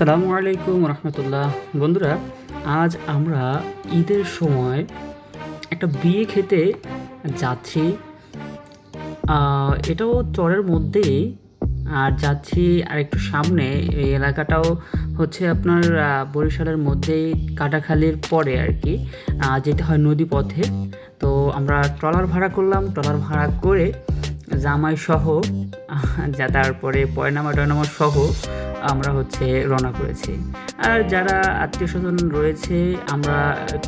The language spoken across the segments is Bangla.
আসসালামু আলাইকুম রহমতুল্লাহ। বন্ধুরা, আজ আমরা ঈদের সময় একটা বিয়ে খেতে যাচ্ছি। এটাও চরের মধ্যেই। আর যাচ্ছি আর একটু সামনে, এই এলাকাটাও হচ্ছে আপনার বরিশালের মধ্যেই, কাটাখালির পরে আর কি। যেতে হয় নদী পথে তো আমরা ট্রলার ভাড়া করলাম, ট্রলার ভাড়া করে জামাই সহ যা তারপরে পয়নামা টয়নামা সহ আমরা হচ্ছে রওনা করেছি। আর যারা আত্মীয় স্বজন রয়েছে, আমরা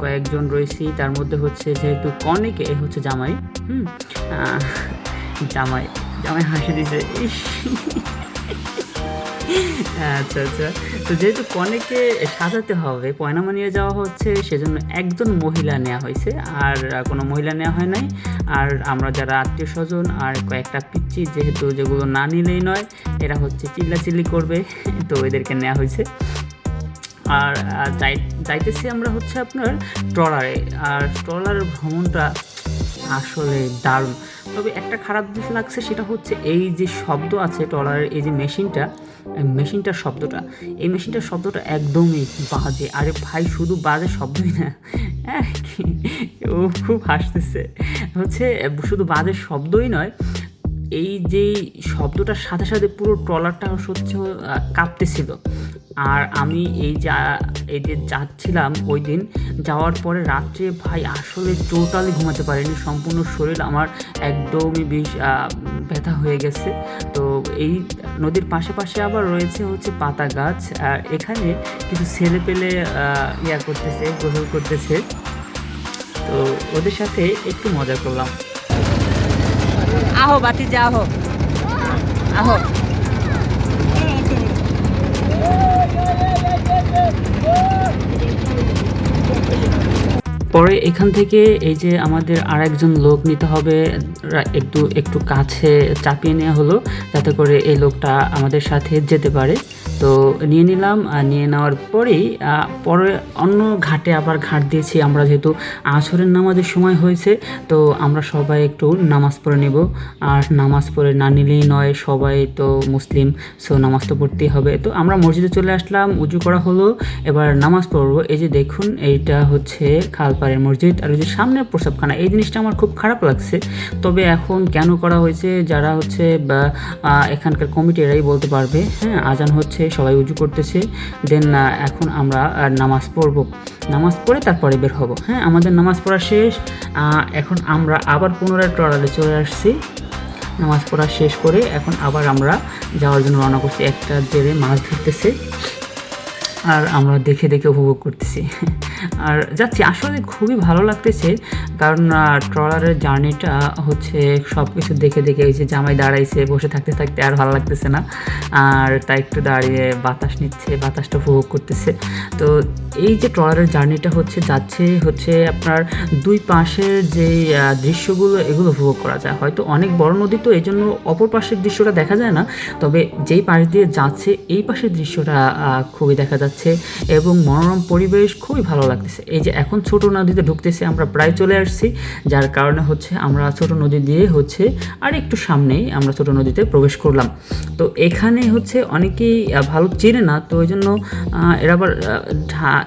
কয়েকজন রয়েছি, তার মধ্যে হচ্ছে যেহেতু কনেকে হচ্ছে জামাই, হুম জামাই জামাই হাসি দিছে আচ্ছা আচ্ছা। তো যেহেতু কনেকে সাজাতে হবে পয়নামা নিয়ে যাওয়া হচ্ছে, সেজন্য একজন মহিলা নেওয়া হয়েছে, আর কোনো মহিলা নেওয়া হয় নাই। আর আমরা যারা আত্মীয় স্বজন আর কয়েকটা পিচ্ছি যেহেতু যেগুলো না নিলেই নয় এরা হচ্ছে চিল্লাচিল্লি করবে তো এদেরকে নেওয়া হয়েছে। আর যাইতেছি আমরা হচ্ছে আপনার ট্রলারে। আর ট্রলার ভ্রমণটা আসলে দারুণ। তবে একটা খারাপ দিক লাগছে সেটা হচ্ছে এই যে শব্দ আছে ট্রলারের এই যে মেশিনটা মেশিনটার শব্দটা এই মেশিনটার শব্দটা একদমই বাজে। আরে ভাই শুধু বাজে শব্দই না। হ্যাঁ, ও খুব হাসতেছে। হচ্ছে শুধু বাজে শব্দই নয়, এই যে শব্দটার সাথে সাথে পুরো ট্রলারটা হচ্ছে কাঁপতেছিল। আর আমি এই যা, এই যে যাচ্ছিলাম ওই দিন, যাওয়ার পরে রাত্রে ভাই আসলে টোটালি ঘুমাতে পারিনি, সম্পূর্ণ শরীর আমার একদমই বেশ ব্যথা হয়ে গেছে। তো এই নদীর পাশে পাশে আবার রয়েছে হচ্ছে পাতা গাছ, আর এখানে কিছু ছেলে পেলে ইয়া করতেছে, গোসল করতেছে। তো ওদের সাথে একটু মজা করলাম। আহো বাটি যা আহো। আহো। পরে এখান থেকে এই যে আমাদের আর একজন লোক নিতে হবে একটু একটু কাছে চাপিয়ে নেওয়া হলো যাতে করে এই লোকটা আমাদের সাথে যেতে পারে। তো নিয়ে নিলাম নিয়ে নেওয়ার পরেই পরে অন্য ঘাটে আবার ঘাট দিয়েছি। আমরা যেহেতু আসরের নামাজের সময় হয়েছে, তো আমরা সবাই একটু নামাজ পড়ে নেব। আর নামাজ পড়ে না নিলেই নয়, সবাই তো মুসলিম, সো নামাজ তো পড়তেই হবে। তো আমরা মসজিদে চলে আসলাম, উজু করা হলো, এবার নামাজ পড়ব। এই যে দেখুন, এইটা হচ্ছে খালপাড়ের মসজিদ, আর ওই যে সামনের প্রসাবখানা, এই জিনিসটা আমার খুব খারাপ লাগছে। তবে এখন কেন করা হয়েছে, যারা হচ্ছে বা এখানকার কমিটি এরাই বলতে পারবে। হ্যাঁ আজান হচ্ছে সবাই উজু করতেছে দেন এখন আমরা নামাজ পড়ব। নামাজ পড়ে তারপরে বের হব হ্যাঁ? আমাদের নামাজ পড়া শেষ এখন আমরা আবার পুনরায় ট্রলারে চলে আসছি। নামাজ পড়া শেষ করে এখন আবার আমরা যাওয়ার জন্য রওনা করছি। একটা জেলে মাছ ধরতেছে। আর আমরা দেখে দেখে উপভোগ করতেছি। আর যাচ্ছি, আসলে খুবই ভালো লাগতেছে, কারণ ট্রলারের জার্নিটা হচ্ছে সব কিছু দেখে দেখে এই যে জামাই দাঁড়াইছে, বসে থাকতে থাকতে আর ভালো লাগতেছে না। আর তাই একটু দাঁড়িয়ে বাতাস নিচ্ছে, বাতাসটা উপভোগ করতেছে। তো এই যে ট্রলারের জার্নিটা হচ্ছে, যাচ্ছে হচ্ছে আপনার দুই পাশের যে দৃশ্যগুলো, এগুলো উপভোগ করা যায়। হয়তো অনেক বড় নদী তো এই জন্য অপর পাশের দৃশ্যটা দেখা যায় না, তবে যেই পাশ দিয়ে যাচ্ছে, এই পাশের দৃশ্যটা খুবই দেখা যাচ্ছে এবং মনোরম পরিবেশ খুবই ভালো লাগতেছে। এই যে এখন ছোট নদীতে ঢুকতেছে, আমরা প্রায় চলে আসছি, যার কারণে হচ্ছে আমরা ছোট নদী দিয়ে হচ্ছে আর একটু সামনেই আমরা ছোট নদীতে প্রবেশ করলাম। তো এখানে হচ্ছে অনেকেই ভালো চেনে না, তো ওই জন্য এরা আবার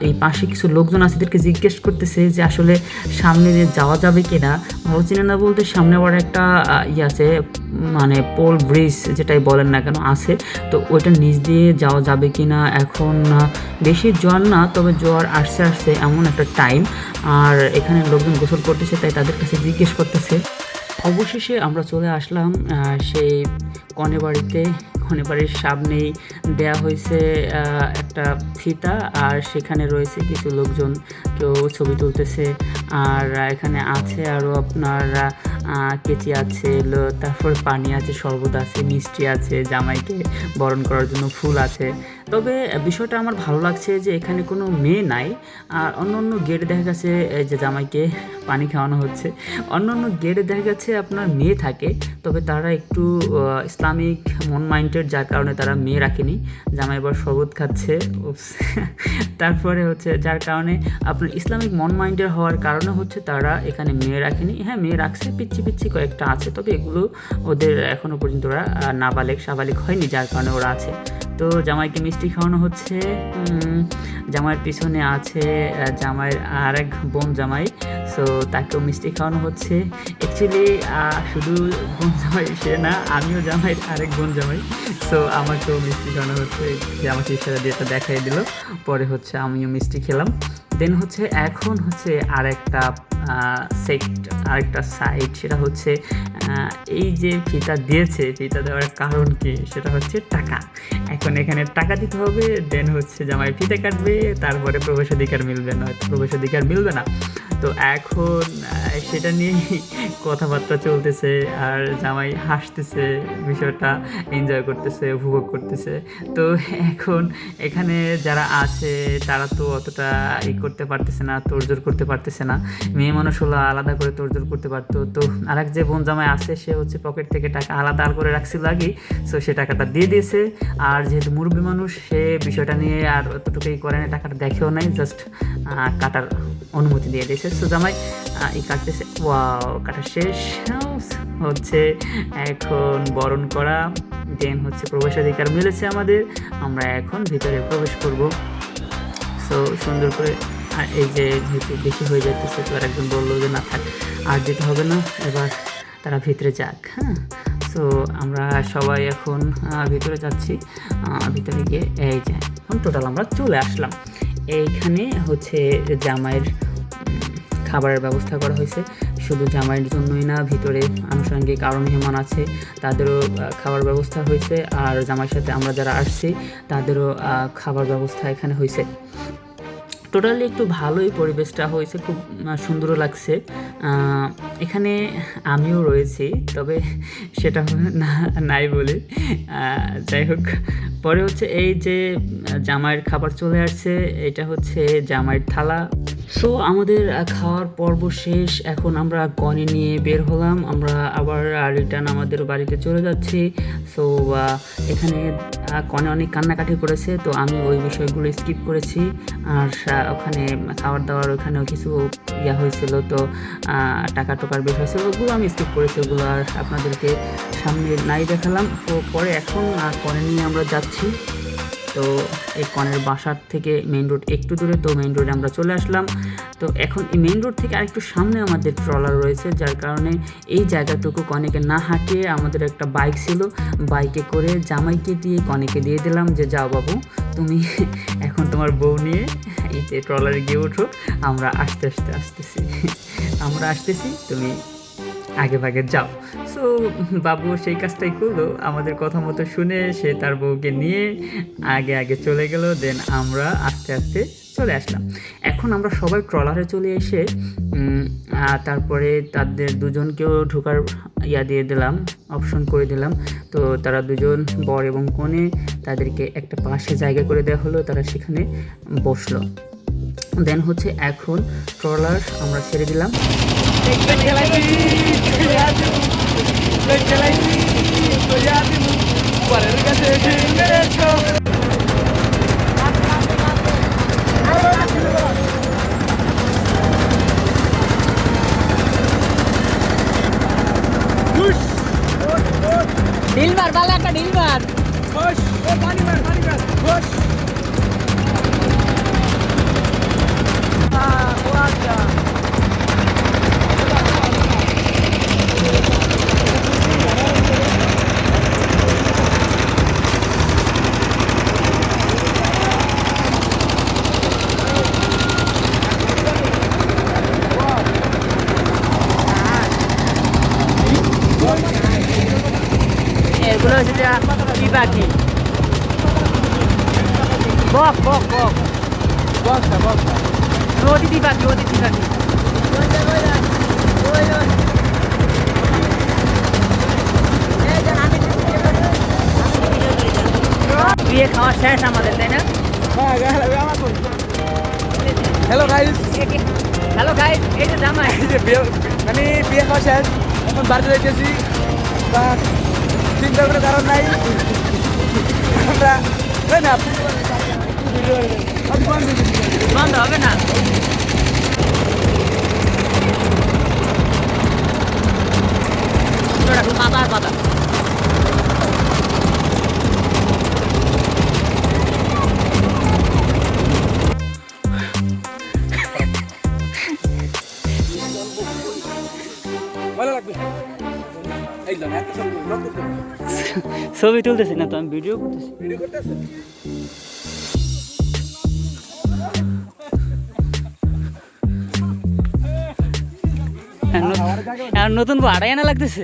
এই পাশে কিছু লোকজন আছে, এদেরকে জিজ্ঞেস করতেছে যে আসলে সামনে দিয়ে যাওয়া যাবে কিনা। ভালো চেনে না বলতে সামনে আবার একটা ইয়ে আছে মানে পোল ব্রিজ যেটাই বলেন না কেন আছে। তো ওইটা নিচ দিয়ে যাওয়া যাবে কি না এখন বেশি জোয়ার না, তবে জোয়ার আসছে আসছে এমন একটা টাইম আর এখানে লোকজন গোসল করতেছে, তাই তাদের কাছে জিজ্ঞেস করতেছে। অবশেষে আমরা চলে আসলাম সেই কনে বাড়িতে। কনে বাড়ির সামনেই দেয়া হয়েছে একটা ফিতা আর সেখানে রয়েছে কিছু লোকজন। কেউ ছবি তুলতেছে আর এখানে আছে আরও আপনার কেচি আছে তারপর পানি আছে, শরবত আছে, মিষ্টি আছে, জামাইকে বরণ করার জন্য ফুল আছে। তবে বিষয়টা আমার ভালো লাগছে যে এখানে কোনো মেয়ে নাই। আর অন্য অন্য গেটে দেখা গেছে যে জামাইকে পানি খাওয়ানো হচ্ছে। অন্য অন্য গেটে দেখা গেছে, আপনার মেয়ে থাকে। তবে তারা একটু ইসলামিক মন মাইন্ডেড যার কারণে তারা মেয়ে রাখেনি। জামাই এবার শরবত খাচ্ছে তারপরে হচ্ছে, যার কারণে আপনার ইসলামিক মন মাইন্ডের হওয়ার কারণে হচ্ছে তারা এখানে মেয়ে রাখেনি। হ্যাঁ মেয়ে রাখছে পিচ্ছি পিচ্ছি কয়েকটা আছে। তবে এগুলো ওদের এখনও পর্যন্ত ওরা নাবালেক সাবালিক হয়নি, যার কারণে ওরা আছে। তো জামাইকে মিষ্টি খাওয়ানো হচ্ছে। জামাইয়ের পিছনে আছে জামাইয়ের আর এক বোন জামাই। সো তাকেও মিষ্টি খাওয়ানো হচ্ছে। অ্যাকচুয়ালি শুধু বোন জামাই সে না, আমিও জামাইয়ের আরেক বোন জামাই। সো আমাকেও মিষ্টি খাওয়ানো হচ্ছে। যে আমাকে ইশারা দিয়ে এটা দেখাই দিল। পরে হচ্ছে আমিও মিষ্টি খেলাম। দেন হচ্ছে, এখন হচ্ছে আরেকটা সেক্ট আরেকটা সাইড সেটা হচ্ছে এই যে ফিতা দিয়েছে ফিতা দেওয়ার কারণ কি, সেটা হচ্ছে টাকা। এখন এখানে টাকা দিতে হবে দেন হচ্ছে জামাই ফিতে কাটবে, তারপরে প্রবেশাধিকার মিলবে না প্রবেশাধিকার মিলবে না। তো এখন সেটা নিয়েই কথাবার্তা চলতেছে, আর জামাই হাসতেছে, বিষয়টা এনজয় করতেছে, উপভোগ করতেছে। তো এখন এখানে যারা আছে, তারা তো অতটা ই করতে পারতেছে না, তোড়জোড় করতে পারতেছে না। মেয়ে মানুষ হলো আলাদা করে তোড়জোড় করতে পারতো। তো আরেক যে বোন জামাই আছে, সে হচ্ছে পকেট থেকে টাকা আলাদা আর করে রাখছিল আগে। সো সে টাকাটা দিয়ে দিয়েছে। আর যেহেতু মুরব্বী মানুষ, সে বিষয়টা নিয়ে আর অতটুকুই করে না টাকাটা দেখেও নাই জাস্ট কাটার অনুমতি দিয়ে দিয়েছে। সো জামাই এই কাটতেছে। ওয়াও কাটা শেষ। হচ্ছে এখন বরণ করা। দেন হচ্ছে প্রবেশাধিকার মিলেছে আমাদের। আমরা এখন ভিতরে প্রবেশ করব। সো সুন্দর করে এই যে বেশি হয়ে যাচ্ছে তো একজন বলল যে, না থাক, আর যেতে হবে না। এবার তারা ভিতরে যাক হ্যাঁ? সো আমরা সবাই এখন ভিতরে যাচ্ছি। ভিতরে গিয়ে, এই যে, এখন টোটাল আমরা চলে আসলাম। এইখানে হচ্ছে জামাইয়ের খাবারের ব্যবস্থা করা হয়েছে। শুধু জামাইয়ের জন্যই না, ভিতরে আনুষঙ্গিক আরও মেহমান আছে, তাদেরও খাবার ব্যবস্থা হয়েছে। আর জামাইয়ের সাথে আমরা যারা আসছি, তাদেরও খাবার ব্যবস্থা এখানে হয়েছে। টোটালি একটু ভালোই পরিবেশটা হয়েছে খুব আহ, সুন্দরও লাগছে। এখানে আমিও রয়েছি তবে সেটা না নাই বলে। যাই হোক পরে হচ্ছে এই যে জামাইয়ের খাবার চলে আসছে এটা হচ্ছে জামাইয়ের থালা। সো আমাদের খাওয়ার পর্ব শেষ। এখন আমরা কনে নিয়ে বের হলাম। আমরা আবার রিটার্ন আমাদের বাড়িতে চলে যাচ্ছি। সো এখানে কনে অনেক কান্নাকাটি করেছে, তো আমি ওই বিষয়গুলো স্কিপ করেছি। আর ওখানে খাওয়ার দাওয়ার ওখানেও কিছু ইয়া হয়েছিল, তো টাকা টোকার বিষয় ছিল ওগুলো আমি স্কিপ করেছি, ওগুলো আর আপনাদেরকে সামনে নাই দেখালাম। তো পরে এখন আর কনে নিয়ে আমরা যাচ্ছি। তো এই কনের বাসার থেকে মেইন রোড একটু দূরে, তো মেইন রোডে আমরা চলে আসলাম। তো এখন এই মেইন রোড থেকে আরেকটু সামনে আমাদের ট্রলার রয়েছে, যার কারণে এই জায়গাটুকু কনেকে না হাঁটিয়ে আমাদের একটা বাইক ছিল। বাইকে করে জামাইকে দিয়ে কনেকে দিয়ে দিলাম যে, যাও বাবু, তুমি এখন তোমার বউ নিয়ে এই যে ট্রলারে গিয়ে ওঠো, আমরা আস্তে আস্তে, আসতেছি। আমরা আসতেছি, তুমি আগে ভাগে যাও। সো বাবু সেই কাজটাই করল। আমাদের কথা মতো শুনে সে তার বউকে নিয়ে আগে আগে চলে গেল দেন আমরা আস্তে আস্তে চলে আসলাম। এখন আমরা সবাই ট্রলারে চলে এসে তারপরে তাদের দুজনকেও ঢোকার ইয়া দিয়ে দিলাম, অপশন করে দিলাম। তো তারা দুজন বর এবং কনে তাদেরকে একটা পাশে জায়গা করে দেওয়া হলো, তারা সেখানে বসল। দেন হচ্ছে এখন ট্রলার আমরা ছেড়ে দিলাম। ঢিল মার ভালো একটা ঢিল মার এগুলো হচ্ছে যে কি পাখি বক বক বক বক্সটা বক্সটা অতিথি পাখি অতিথি পাখি বিয়ে খাওয়া শেষ আমাদের তাই না? হ্যালো গাইস হ্যালো গাইস এই যে জামাই। মানে বিয়ে খাওয়া শেষ। এখন বাড়িতে যাইতেছি। বা চিন্তা করার কারণ নাই। আমরা না বন্ধ হবে না। শুধু পাতা আর পাতা ছবি তুলতেছি না তো, আমি ভিডিও করতেছি। ভিডিও করতেছি নতুন ভাড়াই আনা লাগতেছে।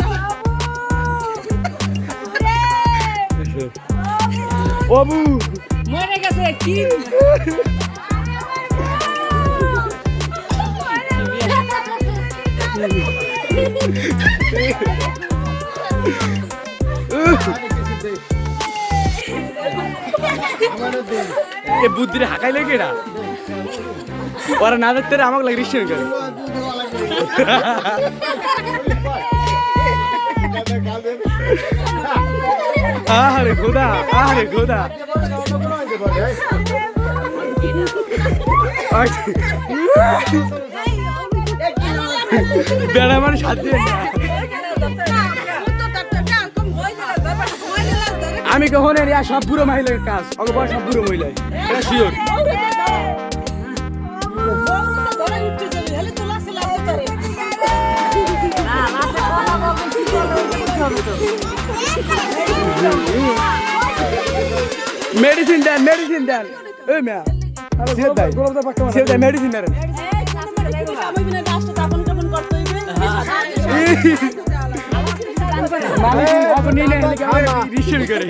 অবু মরে গেছে কি? এ বুদ্ধিরে হাঁকাই লাগে এরা ওরা না দেখতে আমাকে লাগে করে আরে খোদা আরে খোদা। বেড়া মানে না আমি কখন এর সব পুরো মহিলার কাজ অল্প সব পুরো মহিলায় এটা শিওর মেডিসিন দেন মেডিসিন দেন এই মিয়া সিয়াদ ভাই সিয়াদ ভাই মেডিসিন দেন মানে আপনি নিয়ে নেন রিসিভ করে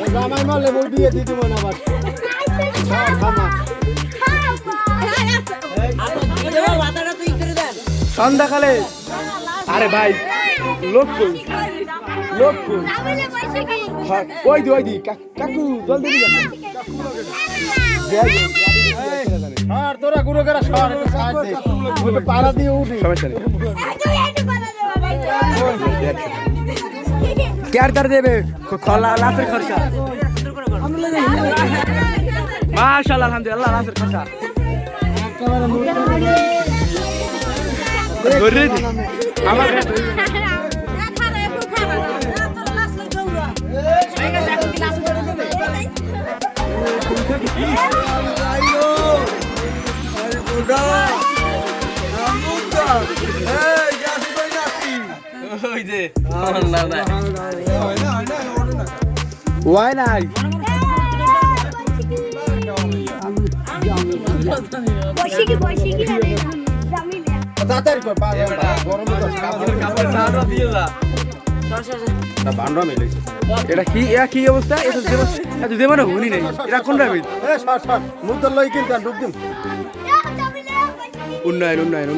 সন্ধ্যাকালে আরে ভাই লোক কই? লোক কই? হ্যাঁ, ওই দি ওই দি কা- কাকু জলদি দিয়ে যান তোরা গুলো করা সর একটু সাইড দে। পাড়া দিয়ে উঠি। সমস্যা নেই কেয়ার তার দেবে? খলা লাফের খরচা। মাশাআল্লাহ আলহামদুলিল্লাহ লাফের খরচা। আমার ওই যে ওয়াই নাই বৈশাখী বৈশাখী জামিলে তাড়াতাড়ি কর পা মেলে এটা কি এটা কি অবস্থা? এটা দেব এটা দেব না হুনি নাই। এটা কোন রাবি এ সর সর মুদল লই কিন্তু ডুব দিম। উন্নয়ন উন্নয়ন।